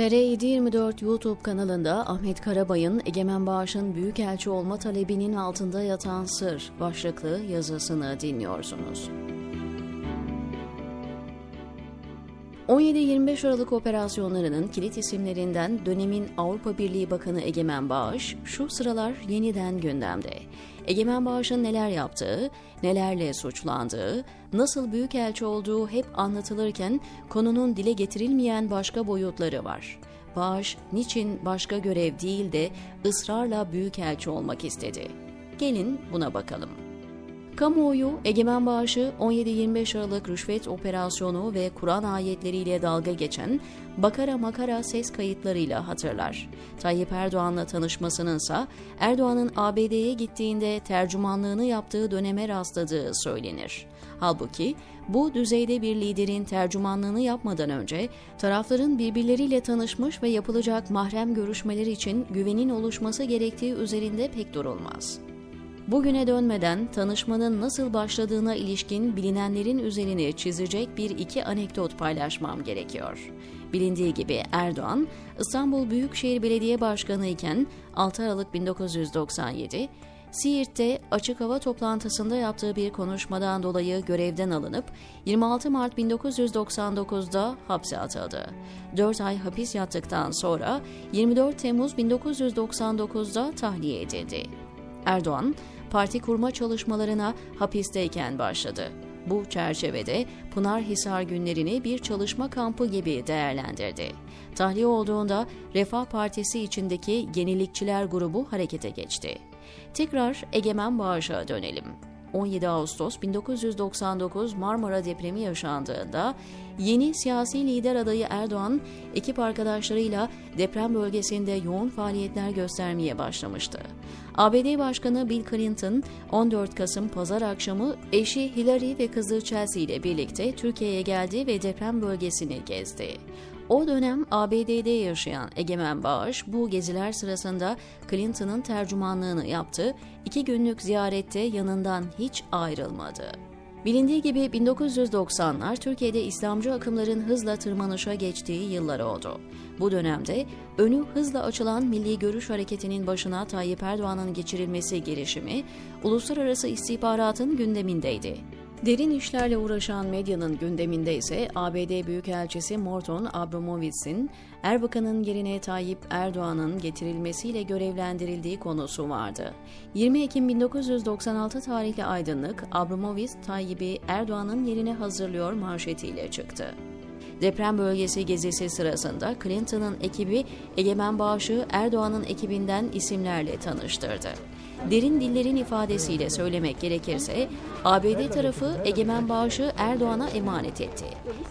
TR724 YouTube kanalında Ahmet Karabay'ın Egemen Bağış'ın büyükelçi olma talebinin altında yatan sır başlıklı yazısını dinliyorsunuz. 17-25 Aralık operasyonlarının kilit isimlerinden dönemin Avrupa Birliği Bakanı Egemen Bağış şu sıralar yeniden gündemde. Egemen Bağış'ın neler yaptığı, nelerle suçlandığı, nasıl büyükelçi olduğu hep anlatılırken konunun dile getirilmeyen başka boyutları var. Bağış niçin başka görev değil de ısrarla büyükelçi olmak istedi? Gelin buna bakalım. Kamuoyu Egemen Bağış'ı 17-25 Aralık rüşvet operasyonu ve Kur'an ayetleriyle dalga geçen Bakara Makara ses kayıtlarıyla hatırlar. Tayyip Erdoğan'la tanışmasınınsa Erdoğan'ın ABD'ye gittiğinde tercümanlığını yaptığı döneme rastladığı söylenir. Halbuki bu düzeyde bir liderin tercümanlığını yapmadan önce tarafların birbirleriyle tanışmış ve yapılacak mahrem görüşmeler için güvenin oluşması gerektiği üzerinde pek durulmaz. Bugüne dönmeden tanışmanın nasıl başladığına ilişkin bilinenlerin üzerine çizecek bir iki anekdot paylaşmam gerekiyor. Bilindiği gibi Erdoğan, İstanbul Büyükşehir Belediye Başkanı iken 6 Aralık 1997, Siirt'te açık hava toplantısında yaptığı bir konuşmadan dolayı görevden alınıp 26 Mart 1999'da hapse atıldı. 4 ay hapis yattıktan sonra 24 Temmuz 1999'da tahliye edildi. Erdoğan, parti kurma çalışmalarına hapisteyken başladı. Bu çerçevede Pınarhisar günlerini bir çalışma kampı gibi değerlendirdi. Tahliye olduğunda Refah Partisi içindeki Yenilikçiler grubu harekete geçti. Tekrar Egemen Bağış'a dönelim. 17 Ağustos 1999 Marmara depremi yaşandığında yeni siyasi lider adayı Erdoğan ekip arkadaşlarıyla deprem bölgesinde yoğun faaliyetler göstermeye başlamıştı. ABD Başkanı Bill Clinton 14 Kasım pazar akşamı eşi Hillary ve kızı Chelsea ile birlikte Türkiye'ye geldi ve deprem bölgesini gezdi. O dönem ABD'de yaşayan Egemen Bağış bu geziler sırasında Clinton'ın tercümanlığını yaptı, iki günlük ziyarette yanından hiç ayrılmadı. Bilindiği gibi 1990'lar Türkiye'de İslamcı akımların hızla tırmanışa geçtiği yıllar oldu. Bu dönemde önü hızla açılan Milli Görüş Hareketi'nin başına Tayyip Erdoğan'ın geçirilmesi girişimi uluslararası istihbaratın gündemindeydi. Derin işlerle uğraşan medyanın gündeminde ise ABD Büyükelçisi Morton Abramowitz'in Erbakan'ın yerine Tayyip Erdoğan'ın getirilmesiyle görevlendirildiği konusu vardı. 20 Ekim 1996 tarihli aydınlık Abramowitz Tayyip'i Erdoğan'ın yerine hazırlıyor manşetiyle çıktı. Deprem bölgesi gezisi sırasında Clinton'ın ekibi Egemen Bağış'ı Erdoğan'ın ekibinden isimlerle tanıştırdı. Derin dillerin ifadesiyle söylemek gerekirse ABD tarafı Egemen Bağış'ı Erdoğan'a emanet etti.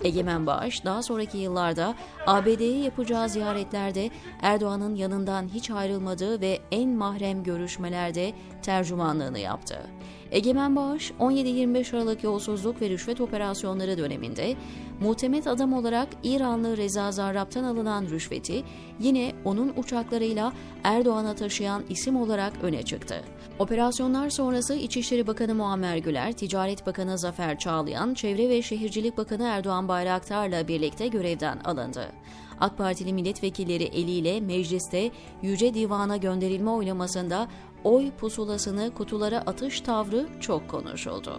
Egemen Bağış daha sonraki yıllarda ABD'ye yapacağı ziyaretlerde Erdoğan'ın yanından hiç ayrılmadığı ve en mahrem görüşmelerde tercümanlığını yaptı. Egemen Bağış 17-25 Aralık yolsuzluk ve rüşvet operasyonları döneminde muhtemet adam olarak İranlı Reza Zarrab'tan alınan rüşveti yine onun uçaklarıyla Erdoğan'a taşıyan isim olarak öne çıktı. Operasyonlar sonrası İçişleri Bakanı Muammer Güler, Ticaret Bakanı Zafer Çağlayan, Çevre ve Şehircilik Bakanı Erdoğan Bayraktar'la birlikte görevden alındı. AK Partili milletvekilleri eliyle mecliste Yüce Divan'a gönderilme oylamasında oy pusulasını kutulara atış tavrı çok konuşuldu.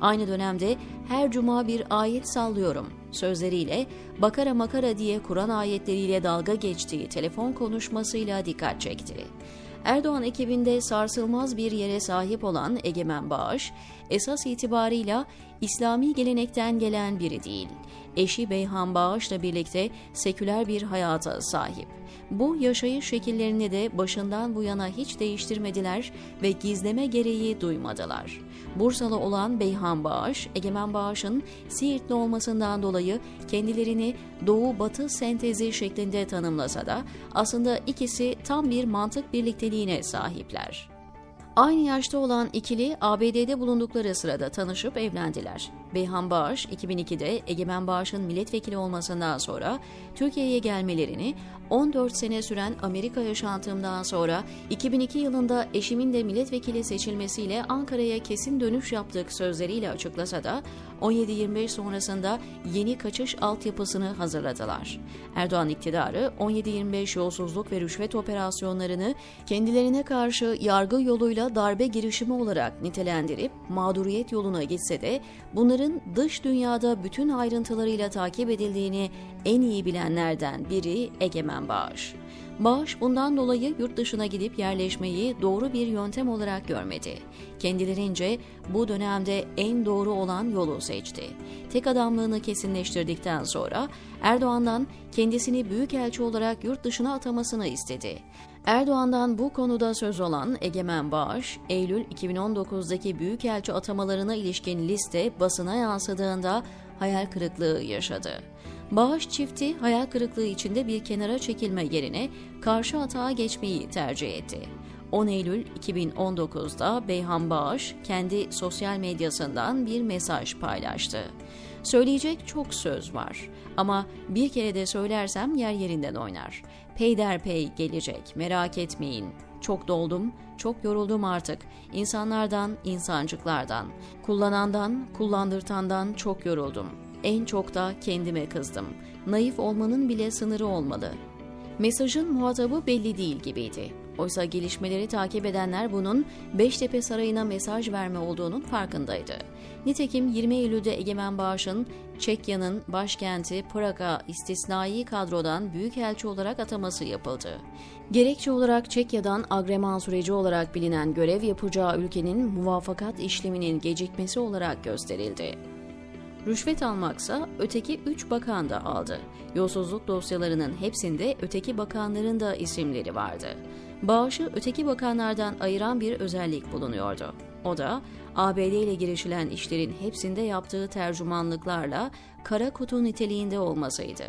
Aynı dönemde her cuma bir ayet sallıyorum sözleriyle bakara makara diye Kur'an ayetleriyle dalga geçtiği telefon konuşmasıyla dikkat çekti. Erdoğan ekibinde sarsılmaz bir yere sahip olan Egemen Bağış, esas itibarıyla İslami gelenekten gelen biri değil. Eşi Beyhan Bağış'la birlikte seküler bir hayata sahip. Bu yaşayış şekillerini de başından bu yana hiç değiştirmediler ve gizleme gereği duymadılar. Bursalı olan Beyhan Bağış, Egemen Bağış'ın Siirtli olmasından dolayı kendilerini Doğu-Batı sentezi şeklinde tanımlasa da aslında ikisi tam bir mantık birlikteliğine sahipler. Aynı yaşta olan ikili ABD'de bulundukları sırada tanışıp evlendiler. Beyhan Bağış 2002'de Egemen Bağış'ın milletvekili olmasından sonra Türkiye'ye gelmelerini 14 sene süren Amerika yaşantımdan sonra 2002 yılında eşimin de milletvekili seçilmesiyle Ankara'ya kesin dönüş yaptık sözleriyle açıklasa da 17-25 sonrasında yeni kaçış altyapısını hazırladılar. Erdoğan iktidarı 17-25 yolsuzluk ve rüşvet operasyonlarını kendilerine karşı yargı yoluyla darbe girişimi olarak nitelendirip mağduriyet yoluna gitse de bunların dış dünyada bütün ayrıntılarıyla takip edildiğini en iyi bilenlerden biri Egemen Bağış. Bağış bundan dolayı yurt dışına gidip yerleşmeyi doğru bir yöntem olarak görmedi. Kendilerince bu dönemde en doğru olan yolu seçti. Tek adamlığını kesinleştirdikten sonra Erdoğan'dan kendisini büyükelçi olarak yurt dışına atamasını istedi. Erdoğan'dan bu konuda söz olan Egemen Bağış, Eylül 2019'daki büyükelçi atamalarına ilişkin liste basına yansıdığında hayal kırıklığı yaşadı. Bağış çifti hayal kırıklığı içinde bir kenara çekilme yerine karşı atağa geçmeyi tercih etti. 10 Eylül 2019'da Beyhan Bağış kendi sosyal medyasından bir mesaj paylaştı. Söyleyecek çok söz var ama bir kere de söylersem yer yerinden oynar. Peyderpey gelecek merak etmeyin. Çok doldum, çok yoruldum artık. İnsanlardan, insancıklardan, kullanandan, kullandırtandan çok yoruldum. En çok da kendime kızdım. Naif olmanın bile sınırı olmalı. Mesajın muhatabı belli değil gibiydi. Oysa gelişmeleri takip edenler bunun Beştepe Sarayı'na mesaj verme olduğunun farkındaydı. Nitekim 20 Eylül'de Egemen Bağış'ın Çekya'nın başkenti Praga istisnai kadrodan büyükelçi olarak ataması yapıldı. Gerekçe olarak Çekya'dan agreman süreci olarak bilinen görev yapacağı ülkenin muvafakat işleminin gecikmesi olarak gösterildi. Rüşvet almaksa öteki üç bakan da aldı. Yolsuzluk dosyalarının hepsinde öteki bakanların da isimleri vardı. Bağışı öteki bakanlardan ayıran bir özellik bulunuyordu. O da ABD ile girişilen işlerin hepsinde yaptığı tercümanlıklarla kara kutu niteliğinde olmasıydı.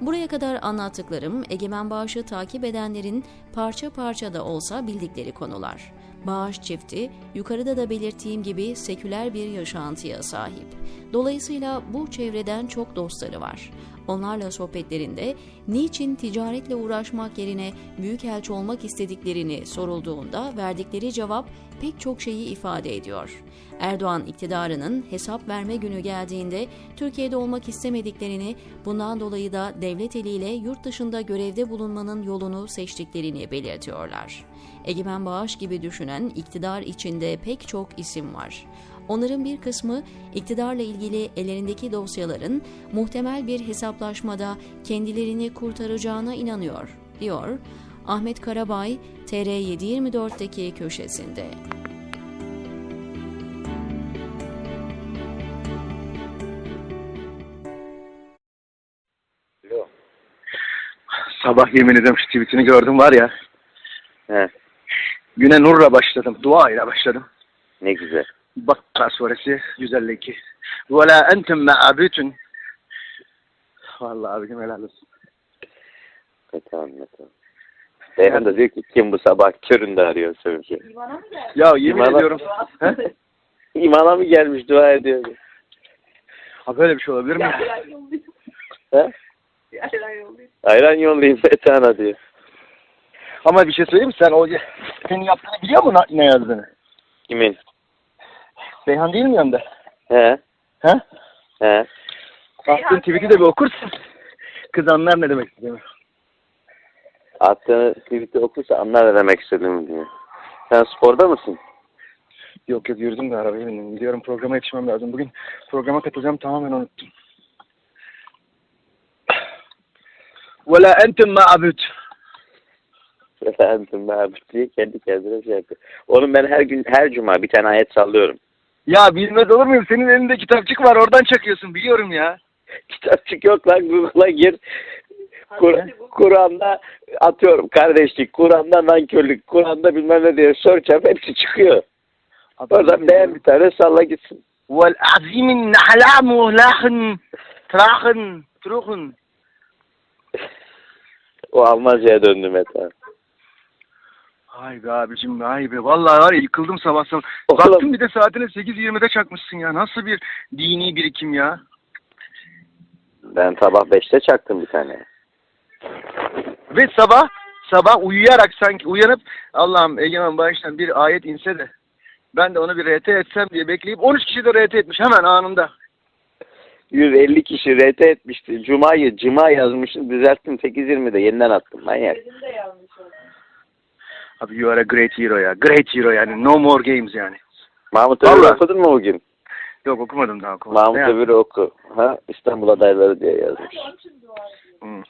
Buraya kadar anlattıklarım Egemen Bağış'ı takip edenlerin parça parça da olsa bildikleri konular. Bağış çifti yukarıda da belirttiğim gibi seküler bir yaşantıya sahip. Dolayısıyla bu çevreden çok dostları var. Onlarla sohbetlerinde niçin ticaretle uğraşmak yerine büyükelçi olmak istediklerini sorulduğunda verdikleri cevap pek çok şeyi ifade ediyor. Erdoğan iktidarının hesap verme günü geldiğinde Türkiye'de olmak istemediklerini, bundan dolayı da devlet eliyle yurt dışında görevde bulunmanın yolunu seçtiklerini belirtiyorlar. Egemen Bağış gibi düşünen iktidar içinde pek çok isim var. Onların bir kısmı iktidarla ilgili ellerindeki dosyaların muhtemel bir hesaplaşmada kendilerini kurtaracağına inanıyor, diyor Ahmet Karabay TR724'deki köşesinde. Sabah yemin ediyorum şu tweetini gördüm var ya. He, Güne nurla başladım. Dua ile başladım. ne güzel. Bakara suresi 152. Ve la entum ma'abitun. Vallahi abicim helal olsun. Tamam ne tamam. Beyhan da diyor ki kim bu sabah köründe arıyor sövücü. Ya yemin İmana- ediyorum. He? İmana mı gelmiş dua ediyor. Ha böyle bir şey olabilir mi? He? Ayran yollayayım Betana diyor. Ama bir şey söyleyeyim mi? Sen o senin yaptığını biliyor musun ne yazdığını? Kimin? Beyhan değil mi yanında? He? He? He? Attığın tweet'i de bir okursun. Kız anlar ne demek istediğimi. Attığını tweet'i okursa anlar ne demek istediğimi diyor. Sen sporda mısın? Yok yok yürüdüm de arabaya bindim. Gidiyorum programa yetişmem lazım. Bugün programa katılacağım tamamen unuttum. Ve la entum ma'abut. Efendim ben diye kendi kendine şey yapıyor. Oğlum ben her gün her cuma bir tane ayet sallıyorum. Ya bilmez olur muyum? Senin elinde kitapçık var. Oradan çakıyorsun. Biliyorum ya. Kitapçık yok lan Google'a gir. Kur- Kur'an'da atıyorum kardeşlik, Kur'an'da nankörlük, Kur'an'da bilmem ne diye search yap hepsi çıkıyor. Oradan beğen bir tane salla gitsin. Vel azimin nahla lahın trahın truhun. O Almanca'ya döndü Mete. Ay be abicim ay be. Vallahi var ya yıkıldım sabah sabah. Oğlum. Baktım bir de saatine 8.20'de çakmışsın ya. Nasıl bir dini birikim ya. Ben sabah 5'te çaktım bir tane. Ve sabah sabah uyuyarak sanki uyanıp Allah'ım Egemen bağıştan bir ayet inse de ben de onu bir RT etsem diye bekleyip 13 kişi de RT etmiş hemen anında. 150 kişi RT etmişti. Cuma'yı cuma yazmışım düzelttim 8.20'de yeniden attım manyak. Abi you are a great hero ya. Great hero yani. No more games yani. Mahmut Vallahi. okudun mu bugün? Yok okumadım daha okumadım. Mahmut Ne oku. Ha? İstanbul adayları diye yazmış. Hmm.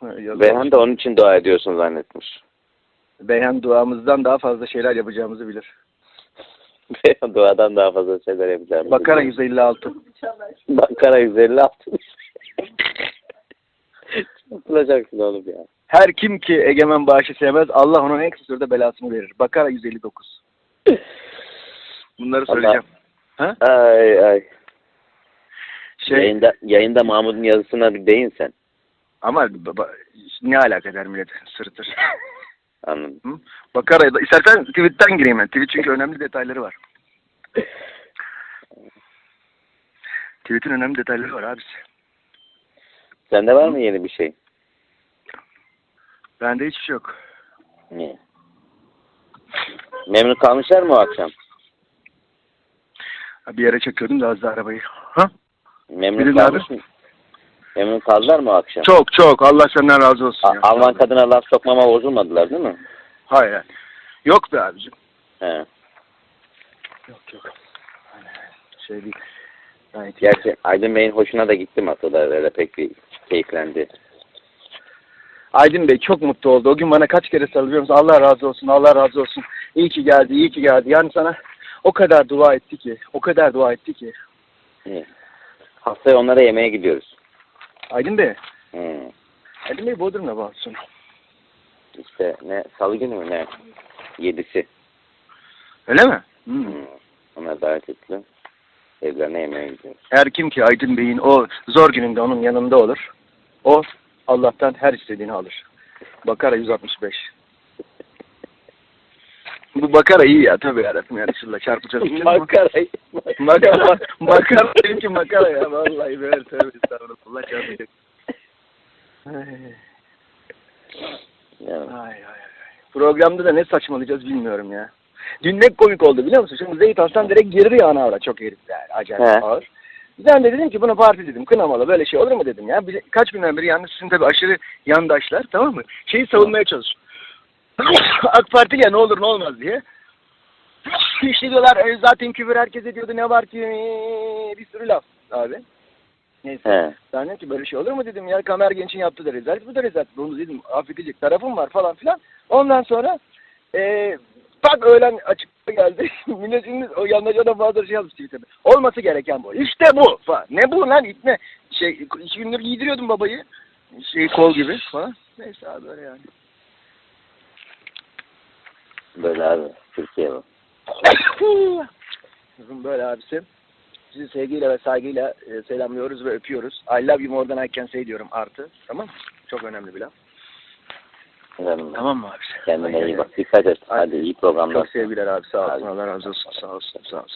Ha, yazık. Beyhan da onun için dua ediyorsun zannetmiş. Beyhan duamızdan daha fazla şeyler yapacağımızı bilir. Beyhan duadan daha fazla şeyler yapacağım. Bakara 156. Bakara 156. Yapılacaksın oğlum ya. Her kim ki egemen bağışı sevmez Allah onun en kısa sürede belasını verir. Bakara 159. Bunları söyleyeceğim. Ha? Ay ay. Şey Yayında, yayında Mahmut'un yazısına bir değin sen. ama baba, ne alaka eder millet sırıtır. Anladım. Hı? Bakara istersen tweet'ten gireyim ben. Tweet çünkü önemli detayları var. Tweet'in önemli detayları var abisi. Sende var mı yeni bir şey? Bende hiçbir şey yok. Niye? Memnun kalmışlar mı o akşam? Bir yere çekiyordum da az da arabayı. Ha? Memnun Bilin kalmış mı? Memnun kaldılar mı o akşam? Çok çok. Allah senden razı olsun. A- ya. Alman kadına laf sokmama bozulmadılar değil mi? Hayır. hayır. Yok be abicim. He. Yok yok. Şey değil. Gayet iyi. Gerçi Aydın Bey'in hoşuna da gitti masada. Öyle pek bir keyiflendi. Aydın Bey çok mutlu oldu. O gün bana kaç kere sarılıyor musun? Allah razı olsun, Allah razı olsun. İyi ki geldi, iyi ki geldi. Yani sana o kadar dua etti ki, o kadar dua etti ki. İyi. Haftaya onlara yemeğe gidiyoruz. Aydın Bey, Hmm. Aydın Bey Bodrum'da bağlı sonra. İşte ne salı günü mü ne? Yedisi. Öyle mi? Hmm. Onlar davet etti. Evlerine yemeğe gidiyoruz. Her kim ki Aydın Bey'in o zor gününde onun yanında olur, o Allah'tan her istediğini alır. Bakara 165. Bu Bakara iyi ya tabii yarabbim yani şurada çarpı çarpı. Makarayı. Makara, makara çünkü makara ya vallahi böyle tövbe estağfurullah çarpacak. Ay, Ya. ay, ay. Programda da ne saçmalayacağız bilmiyorum ya. Dün ne komik oldu biliyor musun? Şimdi Zeyt Aslan direkt girir ya ana ara çok herif yani acayip He. ağır. Ben de dedim ki bunu parti dedim kınamalı böyle şey olur mu dedim ya. Bize, kaç günden beri yalnız sizin tabii aşırı yandaşlar tamam mı? Şeyi savunmaya çalışıyor. AK Parti ya ne olur ne olmaz diye. İşte diyorlar e, zaten küfür herkes ediyordu ne var ki bir sürü laf abi. Neyse. He. Ben dedim ki böyle şey olur mu dedim ya Kamer Genç'in yaptığı da rezalet bu da rezalet. Bunu dedim affedilecek tarafım var falan filan. Ondan sonra e, bak öğlen açıkta geldi. Millet şimdi o yandaca da bazı şey yazmış Twitter'da. Olması gereken bu. İşte bu falan. Ne bu lan itme. Şey, iki gündür giydiriyordum babayı. Şey kol gibi falan. Neyse abi böyle yani. Böyle abi. Türkiye bu. Kızım böyle abisi. Sizi sevgiyle ve saygıyla e, selamlıyoruz ve öpüyoruz. I love you more than I can say diyorum artı. Tamam? Çok önemli bir laf. Canım. Tamam mı abisi? Kendine iyi bak. Dikkat et. Hadi iyi programlar. Çok sevgiler abi. Sağ olsun. Allah razı olsun. Sağ olsun. Sağ olsun.